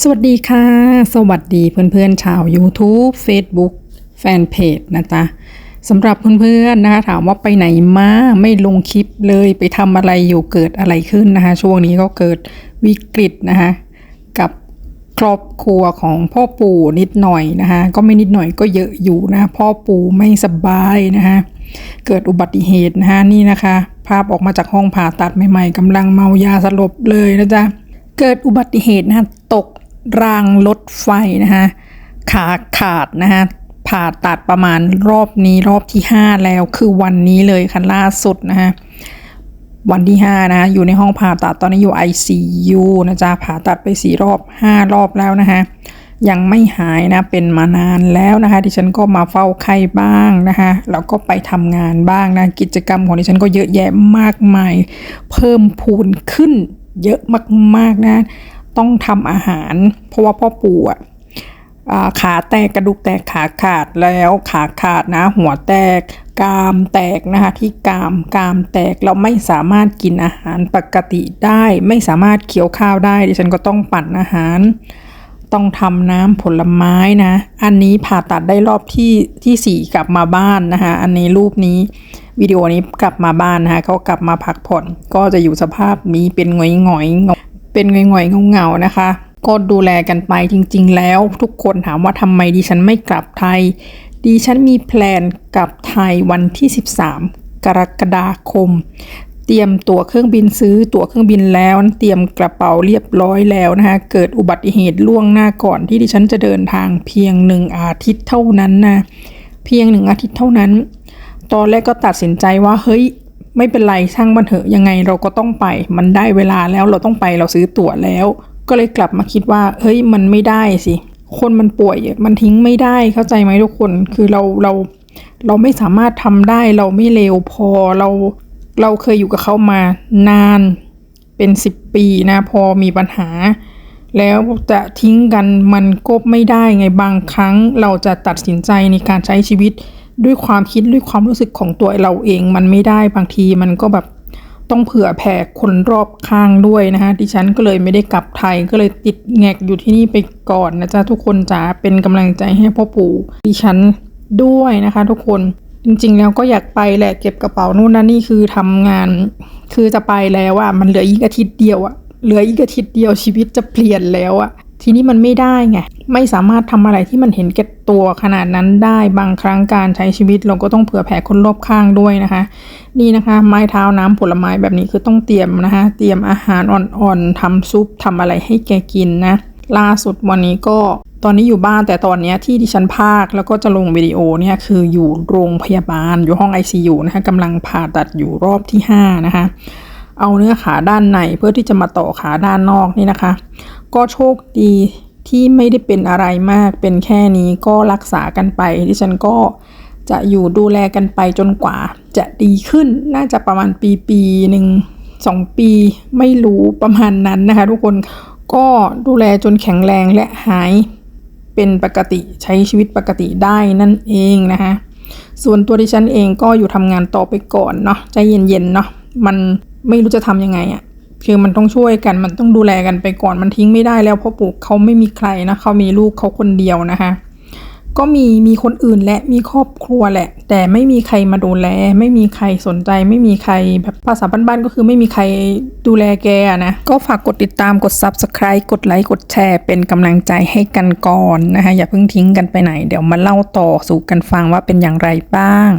สวัสดีค่ะ สวัสดีเพื่อนๆชาว YouTube Facebook แฟนเพจนะจ๊ะสำหรับเพื่อนๆนะคะถามว่าไปไหนมาไม่ลงคลิปเลยไปทำอะไรอยู่เกิดอะไรขึ้นนะคะ ช่วงนี้ก็เกิดวิกฤตนะคะ กับครอบครัวของพ่อปู่นิดหน่อยนะคะ ก็ไม่นิดหน่อยก็เยอะอยู่นะพ่อปู่ไม่สบายนะคะเกิดอุบัติเหตุนะคะนี่นะคะ ภาพออกมาจากห้องผ่าตัดใหม่ๆกำลังเมายาสลบเลยนะจ๊ะเกิดอุบัติเหตุนะะตก รางรถไฟนะคะขาขาดนะคะผ่าตัดประมาณรอบนี้รอบที่ 5 แล้วคือวันนี้เลยค่ะล่าสุดนะคะวันที่ 5 นะคะอยู่ในห้องผ่าตัดตอนนี้อยู่ ICU นะจ๊ะผ่าตัดไป4รอบ 5 รอบแล้วนะคะยังไม่หายนะเป็นมานานแล้วนะคะดิฉันก็มาเฝ้าไข้บ้างนะคะแล้วก็ไปทำงานบ้างนะกิจกรรมของดิฉันก็เยอะแยะมากมาย เพิ่มพูนขึ้นเยอะมากๆนะ ต้องทำอาหาร เพราะว่าพ่อปู่อะขาแตกกระดูกแตกขาขาดแล้วขาขาดนะ หัวแตกกามแตกนะคะที่กามกามแตกเราไม่สามารถกินอาหารปกติได้ ไม่สามารถเคี้ยวข้าวได้ดิฉันก็ต้องปั่นอาหาร ต้องทำน้ำผลไม้นะ อันนี้ผ่าตัดได้รอบที่ที่สี่กลับมาบ้านนะคะอันนี้รูปนี้วิดีโอนี้กลับมาบ้านนะคะเขากลับมาพักผ่อนก็จะอยู่สภาพนี้เป็นงอยงอย เป็นหงอยหงอยๆเงาๆนะคะ ก็ดูแลกันไปจริง ๆ แล้ว ทุกคนถามว่าทำไมดิฉันไม่กลับไทย ดิฉันมีแพลนกลับไทยวันที่ 13 กรกฎาคม เตรียมตั๋วเครื่องบินซื้อตั๋วเครื่องบินแล้ว เตรียมกระเป๋าเรียบร้อยแล้วนะคะเกิดอุบัติเหตุล่วงหน้าก่อนที่ดิฉันจะเดินทางเพียงหนึ่งอาทิตย์เท่านั้นนะเพียงหนึ่งอาทิตย์เท่านั้น ตอนแรกก็ตัดสินใจว่าเฮ้ย ไม่เป็นไรช่างมันเถอะยังไงเราก็ต้องไป มันได้เวลาแล้วเราต้องไปเราซื้อตั๋วแล้ว ก็เลยกลับมาคิดว่าเฮ้ยมันไม่ได้สิคนมันป่วยมันทิ้งไม่ได้เข้าใจไหมทุกคนคือเราเราเราไม่สามารถทำได้เราไม่เลวพอเราเราเคยอยู่กับเขามานานเป็นสิบปีนะพอมีปัญหา แล้วจะทิ้งกันมันก็ไม่ได้ไงบางครั้งเราจะตัดสินใจในการใช้ชีวิต ด้วยความคิดด้วยความรู้สึกของตัวเราเอง มันไม่ได้บางทีมันก็แบบต้องเผื่อแผ่คนรอบข้างด้วยนะคะดิฉันก็เลยไม่ได้กลับไทยก็เลยติดแงกอยู่ที่นี่ไปก่อนนะจ๊ะทุกคนจ๋าเป็นกำลังใจให้พ่อปู่ดิฉันด้วยนะคะ ทุกคนจริงๆ แล้วก็อยากไปแหละเก็บกระเป๋านู่นนั่นนี่คือทำงาน คือจะไปแล้วอะมันเหลืออีกอาทิตย์เดียวอะเหลืออีกอาทิตย์เดียวชีวิตจะเปลี่ยนแล้วอะ ทีนี้มันไม่ได้ไงไม่สามารถทำอะไรที่มันเห็นแก่ตัวขนาดนั้นได้บางครั้งการใช้ชีวิตเราก็ต้องเผื่อแผ่คนรอบข้างด้วยนะคะ นี่นะคะ ไม้เท้าน้ำผลไม้แบบนี้คือต้องเตรียมนะคะ เตรียมอาหารอ่อนๆทำซุปทำอะไรให้แกกินนะล่าสุดวันนี้ก็ตอนนี้อยู่บ้านแต่ตอนนี้ที่ดิฉันพากแล้วก็จะลงวิดีโอเนี่ยคืออยู่โรงพยาบาลอยู่ห้อง ICU นะคะกำลังผ่าตัดอยู่รอบที่ 5 นะคะ เอาเนื้อขาด้านในเพื่อที่จะมาต่อขาด้านนอกนี่นะคะ ก็โชคดีที่ไม่ได้เป็นอะไรมาก เป็นแค่นี้ก็รักษากันไปดิฉันก็จะอยู่ดูแลกันไปจนกว่า จะดีขึ้นน่าจะประมาณปีปีหนึ่งสองปีไม่รู้ประมาณนั้นนะคะทุกคนก็ดูแลจนแข็งแรงและหายเป็นปกติใช้ชีวิตปกติได้นั่นเองนะคะส่วนตัวดิฉันเองก็อยู่ทำงานต่อไปก่อนเนาะใจเย็นๆเนาะมันไม่รู้จะทำยังไงอะ่ะ คือมันต้องช่วยกันมันต้องดูแลกันไปก่อนมันทิ้งไม่ได้แล้วเพราะปู่เขาไม่มีใครนะเขามีลูกเขาคนเดียวนะคะ ก็มีมีคนอื่นและมีครอบครัวแหละ แต่ไม่มีใครมาดูแล ไม่มีใครสนใจ ไม่มีใครแบบภาษาบ้านๆก็คือไม่มีใครดูแลแกนะก็ฝากกดติดตามกด subscribe กดไลค์กดแชร์เป็นกำลังใจให้กันก่อนนะคะอย่าเพิ่งทิ้งกันไปไหน เดี๋ยวมาเล่าต่อสู่กันฟังว่าเป็นอย่างไรบ้าง